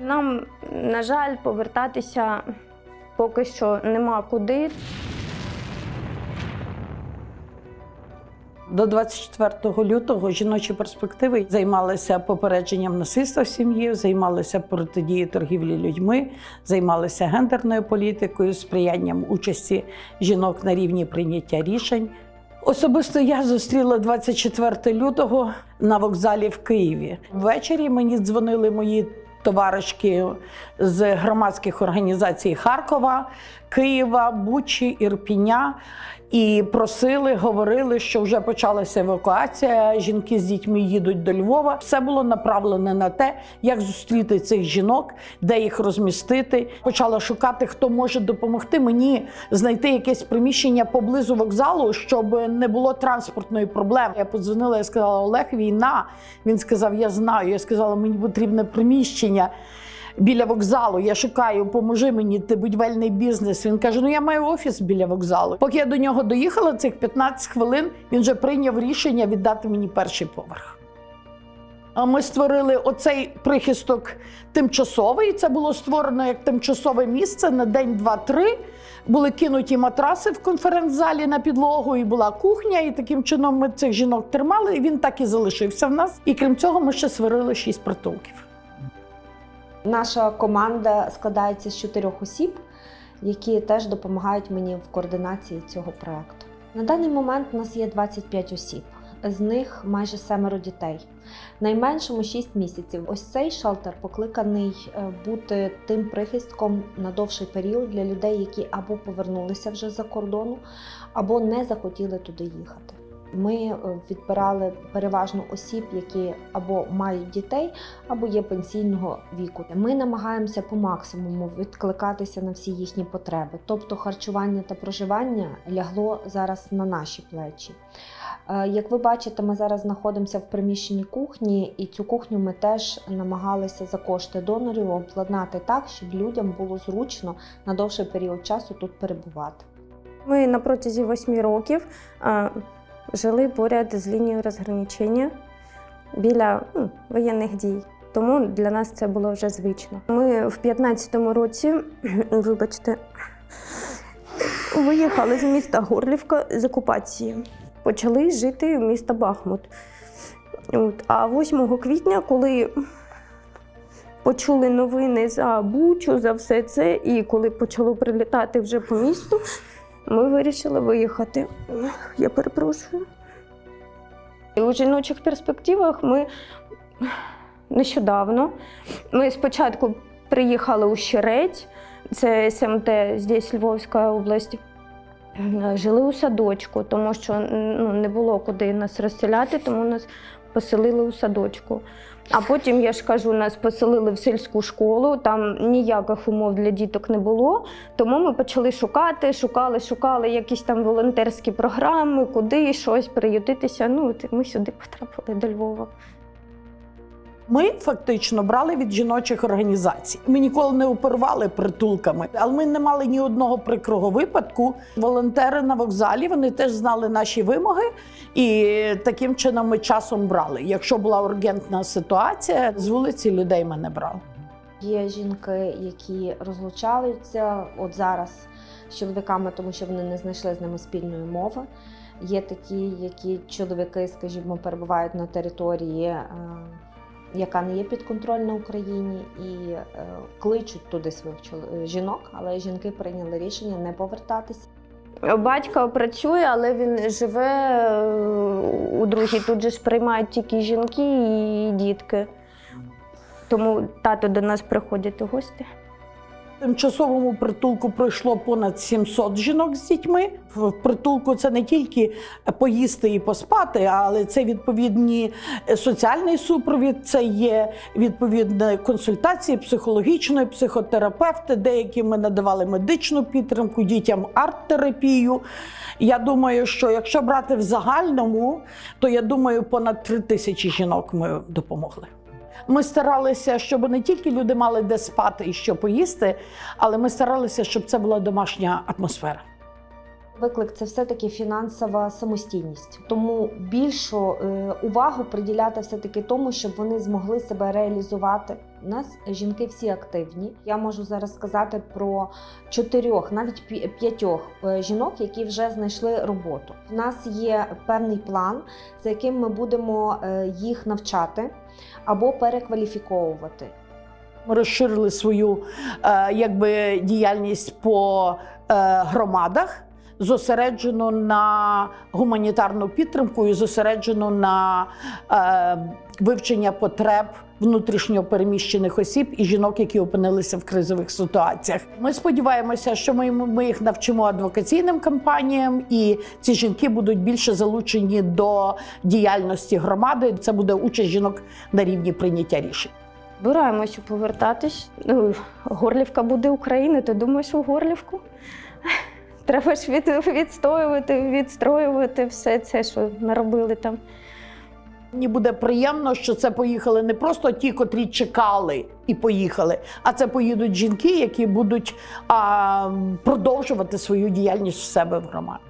Нам, на жаль, повертатися поки що нема куди. До 24 лютого жіночі перспективи займалися попередженням насильства в сім'ї, займалися протидією торгівлі людьми, займалися гендерною політикою, сприянням участі жінок на рівні прийняття рішень. Особисто я зустріла 24 лютого на вокзалі в Києві. Ввечері мені дзвонили мої товаришки з громадських організацій Харкова, Києва, Бучі, Ірпіня. І просили, говорили, що вже почалася евакуація. Жінки з дітьми їдуть до Львова. Все було направлене на те, як зустріти цих жінок, де їх розмістити. Почала шукати, хто може допомогти мені знайти якесь приміщення поблизу вокзалу, щоб не було транспортної проблеми. Я подзвонила і сказала: Олег, війна. Він сказав: Я знаю. Я сказала, мені потрібне приміщення біля вокзалу. Я шукаю, поможи мені, ти будівельний бізнес. Він каже: Ну я маю офіс біля вокзалу. Поки я до нього доїхала, цих 15 хвилин він вже прийняв рішення віддати мені перший поверх. А Ми створили оцей прихисток тимчасовий. Це було створено як тимчасове місце на день, два-три. Були кинуті матраси в конференц-залі на підлогу, і була кухня. І таким чином ми цих жінок тримали. І він так і залишився в нас. І крім цього, ми ще створили шість притулків. Наша команда складається з чотирьох осіб, які теж допомагають мені в координації цього проекту. На даний момент у нас є 25 осіб, з них майже семеро дітей. Найменшому 6 місяців. Ось цей шелтер покликаний е, бути тим прихистком на довший період для людей, які або повернулися вже за кордону, або не захотіли туди їхати. Ми е, відбирали переважно осіб, які або мають дітей, або є пенсійного віку. Ми намагаємося по максимуму відкликатися на всі їхні потреби. Тобто харчування та проживання лягло зараз на наші плечі. Е, Як ви бачите, ми зараз знаходимося в приміщенні кухні, і цю кухню ми теж намагалися за кошти донорів обладнати так, щоб людям було зручно на довший період часу тут перебувати. Ми на протязі восьми років а, жили поряд з лінією розграничення біля ну, воєнних дій. Тому для нас це було вже звично. Ми в 15-му році, вибачте, виїхали з міста Горлівка з окупації. Почали жити в місто Бахмут. От. А 8 квітня, коли почули новини за Бучу, за все це, і коли почало прилітати вже по місту, ми вирішили виїхати. Я перепрошую. У жіночих перспективах ми нещодавно. Ми спочатку приїхали у Щерець, це СМТ, здесь Львовська область. Жили у садочку, тому що ну, не було куди нас розселяти, тому нас поселили у садочку. А потім, я ж кажу, нас поселили в сільську школу, там ніяких умов для діток не було. Тому ми почали шукати, шукали, шукали якісь там волонтерські програми, куди щось приютитися. Ну, от ми сюди потрапили до Львова. Ми фактично брали від жіночих організацій. Ми ніколи не оперували притулками, але ми не мали ні одного прикрого випадку. Волонтери на вокзалі вони теж знали наші вимоги, і таким чином ми часом брали. Якщо була ургентна ситуація, з вулиці людей ми не брали. Є жінки, які розлучаються от зараз з чоловіками, тому що вони не знайшли з ними спільної мови. Є такі, які чоловіки, скажімо, перебувають на території, е, яка не є підконтрольна Україні, і е, кличуть туди своїх чол- жінок, але жінки прийняли рішення не повертатися. Батько працює, але він живе е, у другій. Тут же ж приймають тільки жінки і дітки. Тому тато до нас приходять у гості. Тимчасовому притулку пройшло понад 700 жінок з дітьми. В притулку це не тільки поїсти і поспати, але це відповідні е, соціальний супровід, це є відповідні консультації психологічної, психотерапевти. Деякі ми надавали медичну підтримку дітям, арт-терапію. Я думаю, що якщо брати в загальному, то я думаю, понад три тисячі жінок ми допомогли. Ми старалися, щоб не тільки люди мали де спати і що поїсти, але ми старалися, щоб це була домашня атмосфера. Виклик це все-таки фінансова самостійність. Тому більшу е, увагу приділяти все-таки тому, щоб вони змогли себе реалізувати. У нас жінки всі активні. Я можу зараз сказати про чотирьох, навіть п'ятьох е, жінок, які вже знайшли роботу. У нас є певний план, за яким ми будемо е, їх навчати або перекваліфіковувати. Ми розширили свою е, якби, діяльність по громадах, зосереджено на гуманітарну підтримку і зосереджено на е, вивчення потреб внутрішньо переміщених осіб і жінок, які опинилися в кризових ситуаціях. Ми сподіваємося, що ми, ми їх навчимо адвокаційним кампаніям, і ці жінки будуть більше залучені до діяльності громади. Це буде участь жінок на рівні прийняття рішень. Збираємося повертатись. Ну, Горлівка буде України, ти думаєш у Горлівку? Треба ж від, відстоювати, відстроювати все це, що наробили там. Мені буде приємно, що це поїхали не просто ті, котрі чекали і поїхали, а це поїдуть жінки, які будуть а, продовжувати свою діяльність в себе в громаді.